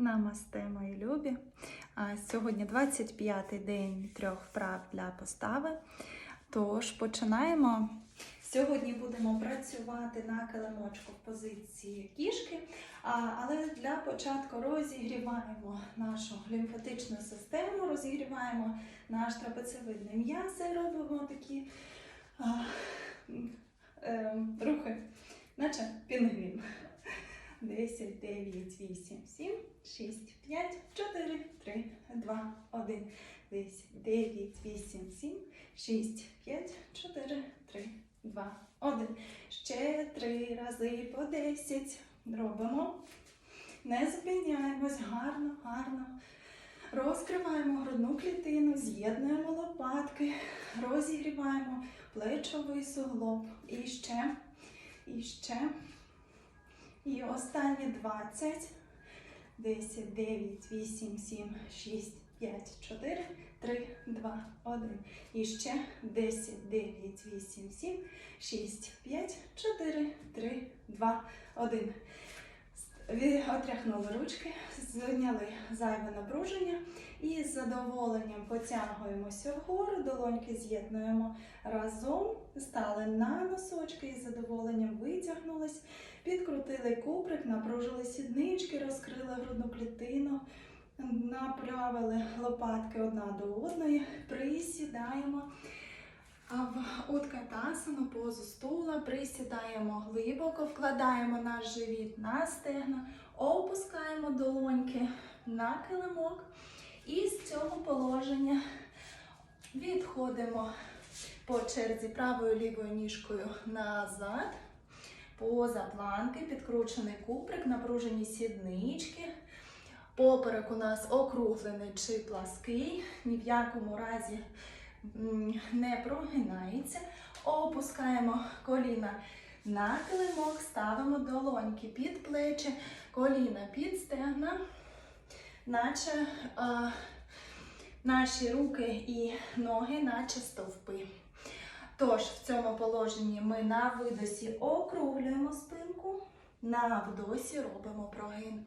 Намасте, мої любі. Сьогодні 25-й день трьох вправ для постави. Тож починаємо. Сьогодні будемо працювати на килимочку в позиції кішки, але для початку розігріваємо нашу лімфатичну систему, розігріваємо наш трапецевидний м'яз і робимо такі а, е, рухи, наче пінгвін. 10, 9, 8, 7, 6, 5, 4, 3, 2, 1. 10, 9, 8, 7, 6, 5, 4, 3, 2, 1. Ще три рази по 10 робимо. Не зупиняємось гарно, гарно. Розкриваємо грудну клітину, з'єднуємо лопатки, розігріваємо плечовий суглоб. І ще, і ще. І останні 20. 10, 9, 8, 7, 6, 5, 4, 3, 2, 1. І ще 10, 9, 8, 7, 6, 5, 4, 3, 2, 1. Отряхнули ручки, зняли зайве напруження і з задоволенням потягуємося вгору, долоньки з'єднуємо разом, стали на носочки і з задоволенням витягнулись. Підкрутили куприк, напружили сіднички, розкрили грудну клітину, направили лопатки одна до одної, присідаємо в уткатасану позу стула, присідаємо глибоко, вкладаємо наш живіт на стегна, опускаємо долоньки на килимок і з цього положення відходимо по черзі правою лівою ніжкою назад. Поза планки, підкручений куприк, напружені сіднички. Поперек у нас округлений чи плаский, ні в якому разі не прогинається. Опускаємо коліна на килимок, ставимо долоньки під плечі, коліна під стегна, наче а, наші руки і ноги, наче стовпи. Тож, в цьому положенні ми на видосі округлюємо спинку, на вдосі робимо прогин.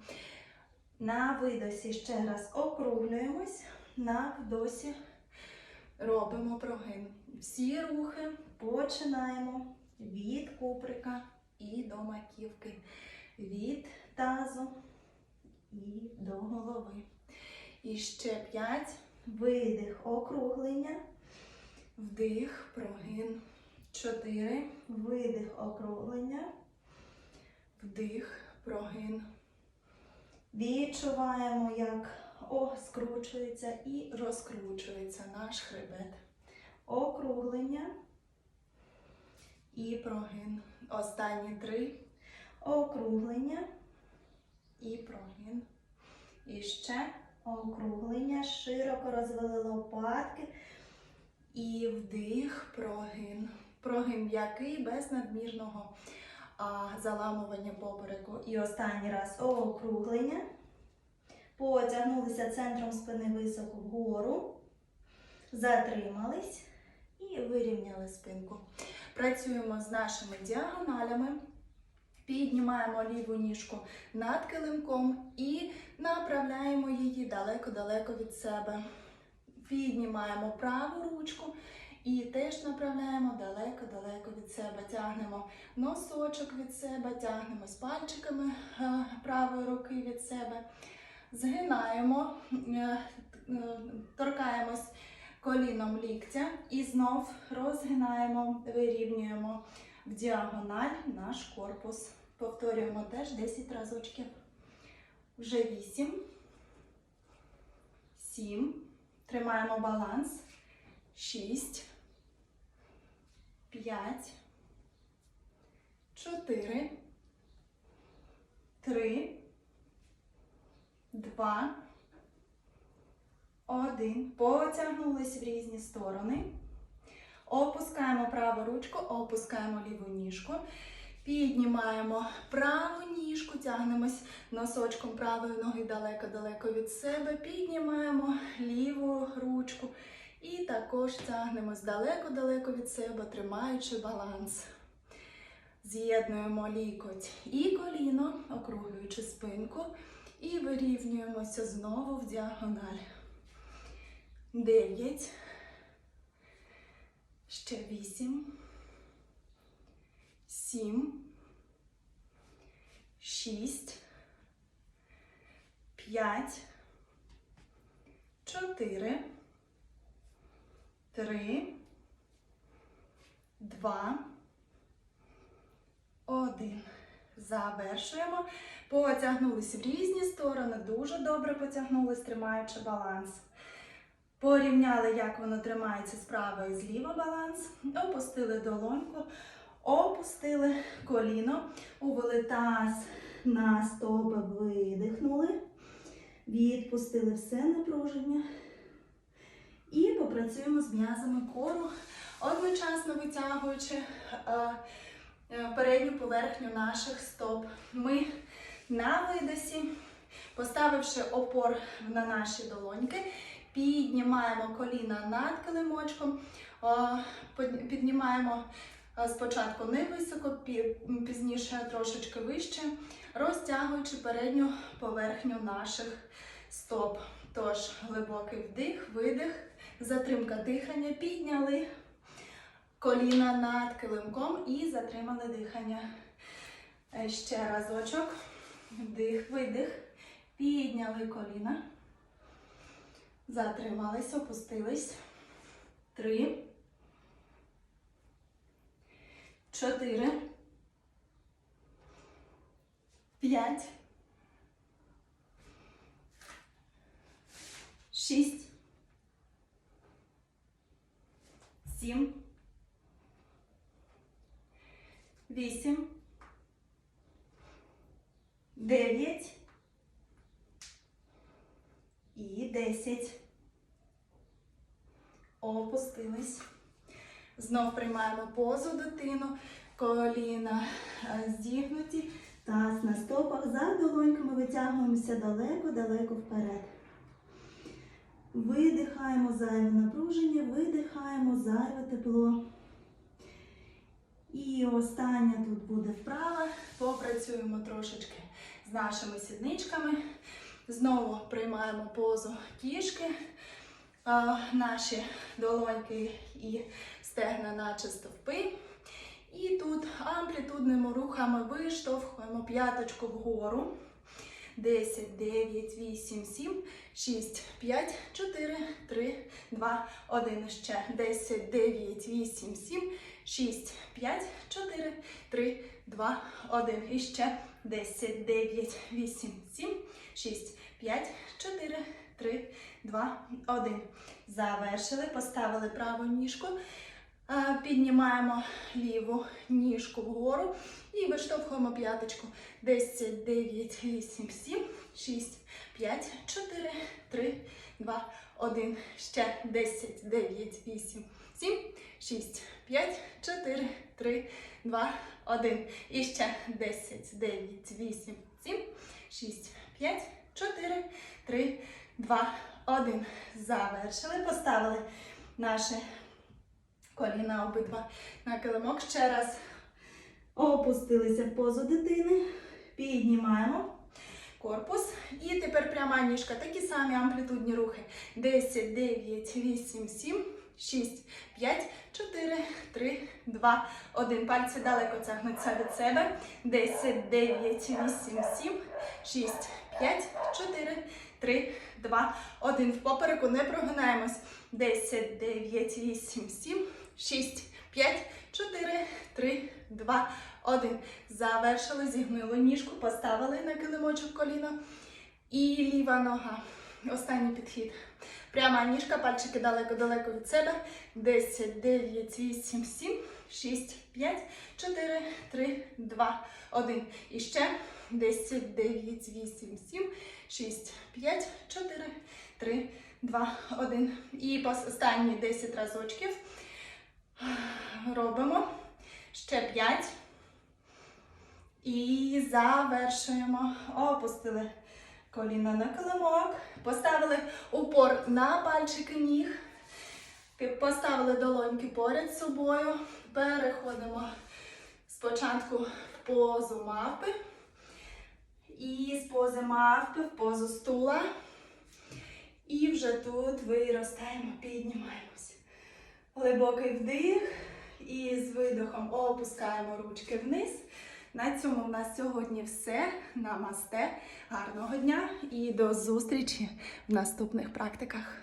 На видосі ще раз округлюємось, на вдосі робимо прогин. Всі рухи починаємо від куприка і до маківки, від тазу і до голови. І ще п'ять. Видих, округлення. Вдих, прогин. Чотири. Видих, округлення. Вдих, прогин. Відчуваємо, як о, скручується і розкручується наш хребет. Округлення і прогин. Останні три. Округлення і прогин. І ще округлення. Широко розвели лопатки. І вдих, прогин. Прогин м'який, без надмірного а, заламування попереку. І останній раз округлення. Потягнулися центром спини високо вгору. Затримались і вирівняли спинку. Працюємо з нашими діагоналями. Піднімаємо ліву ніжку над килимком і направляємо її далеко-далеко від себе. Піднімаємо праву ручку і теж направляємо далеко-далеко від себе. Тягнемо носочок від себе, тягнемо з пальчиками е, правої руки від себе. Згинаємо, е, е, торкаємось коліном ліктя і знов розгинаємо, вирівнюємо в діагональ наш корпус. Повторюємо теж 10 разочків. Вже 8, 7. Тримаємо баланс. 6, 5, 4, 3, 2, 1. Потягнулись в різні сторони. Опускаємо праву ручку, опускаємо ліву ніжку. Піднімаємо праву ніжку, тягнемось носочком правої ноги далеко-далеко від себе. Піднімаємо ліву ручку і також тягнемось далеко-далеко від себе, тримаючи баланс. З'єднуємо лікоть і коліно, округлюючи спинку. І вирівнюємося знову в діагональ. Дев'ять. Ще вісім. Сім. Шість. П'ять. Чотири. Три. Два. Один. Завершуємо. Потягнулись в різні сторони. Дуже добре потягнулись, тримаючи баланс. Порівняли, як воно тримається справа і зліва баланс. Опустили долоньку, опустили коліно, увели таз на стопи, видихнули. Відпустили все напруження. І попрацюємо з м'язами кору, одночасно витягуючи е, передню поверхню наших стоп. Ми на видосі, поставивши опор на наші долоньки, піднімаємо коліна над килимочком, е, піднімаємо е, спочатку не високо, пізніше трошечки вище, розтягуючи передню поверхню наших стоп. Тож глибокий вдих, видих, затримка дихання, підняли коліна над килимком і затримали дихання. Е, Ще разочок. Вдих, видих. Підняли коліна. Затримались, опустились. Три. Чотири. П'ять. Шість. Сім. Вісім. Дев'ять. І десять. Опустились. Знов приймаємо позу дитину. Коліна е, зігнуті. Таз на стопах. За долоньками витягуємося далеко-далеко вперед. Видихаємо зайве напруження, видихаємо зайве тепло. І остання тут буде вправа. Попрацюємо трошечки з нашими сідничками. Знову приймаємо позу кішки. Наші долоньки і стегна наче стовпи. І тут амплітудними рухами виштовхуємо п'яточку вгору. 10, 9, 8, 7, 6, 5, 4, 3, 2, 1. Ще 10, 9, 8, 7, 6, 5, 4, 3, 2, 1. І ще 10, 9, 8, 7, 6, 5, 4, 3, 2, 1. Завершили, поставили праву ніжку. Піднімаємо ліву ніжку вгору і виштовхуємо п'яточку. 10, 9, 8, 7, 6, 5, 4, 3, 2, 1. Ще 10, 9, 8, 7, 6, 5, 4, 3, 2, 1. І ще 10, 9, 8, 7, 6, 5, 4, 3, 2, 1. Завершили. Поставили наші коліна обидва на килимок. Ще раз опустилися позу дитини. Піднімаємо корпус. І тепер пряма ніжка. Такі самі амплітудні рухи. 10, 9, 8, 7, 6, 5, 4, 3, 2, 1. Пальці далеко тягнуться від себе. 10, 9, 8, 7, 6, 5, 4, 3, 2, 1. В попереку не прогинаємось. 10, 9, 8, 7, 6, 5, 4, 3, 2, 1. Завершили, зігнули ніжку, поставили на килимочок коліно. І ліва нога. Останній підхід. Пряма ніжка, пальчики далеко-далеко від себе. 10, 9, 8, 7, 6, 5, 4, 3, 2, 1. І ще 10, 9, 8, 7, 6, 5, 4, 3, 2, 1. І останні 10 разочків. Робимо. Ще 5. І завершуємо. Опустили коліна на килимок. Поставили упор на пальчики ніг. Поставили долоньки поряд з собою. Переходимо спочатку в позу мавпи. І з пози мавпи в позу стула. І вже тут виростаємо, піднімаємось. Глибокий вдих. І з видохом опускаємо ручки вниз. На цьому в нас сьогодні все. Намасте. Гарного дня і до зустрічі в наступних практиках.